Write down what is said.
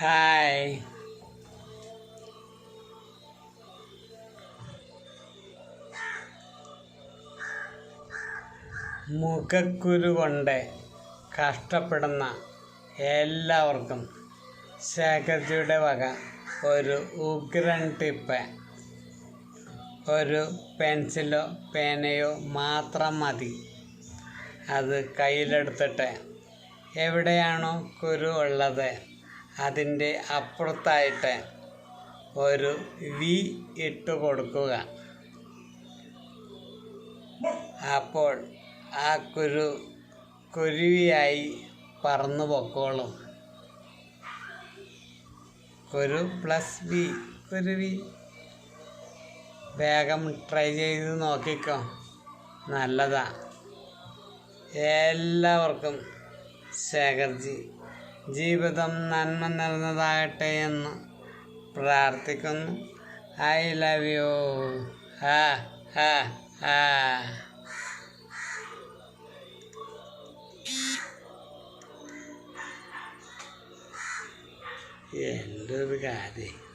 Hi മുഖക്കുരു കൊണ്ട് കഷ്ടപ്പെടുന്ന എല്ലാവർക്കും ശേഖർജിയുടെ വക. ഒരു ഉഗ്രൻ ടിപ്പ്. ഒരു പെൻസിലോ പേനയോ മാത്രം മതി. അത് കയ്യിലെടുത്തിട്ട് എവിടെയാണോ കുരു ഉള്ളത്. അതിന്റെ അപ്പുറത്തായിട്ട് ഒരു വി ഇട്ട് കൊടുക്കുക. അപ്പോൾ ആ കുരു കുരുവിയായി പറന്നു പൊക്കോളും. കുരു പ്ലസ് വി കുരുവി വേഗം ട്രൈ ചെയ്ത് നോക്കിക്കോ. നല്ലതാ. എല്ലാവർക്കും ശേഖർജി. ജീവിതം നന്മ നിറഞ്ഞതാകട്ടെ എന്ന് പ്രാർത്ഥിക്കുന്നു. ഐ ലവ് യു ഹാ ഹാ ഹാ എന്തൊരു കാര്യം.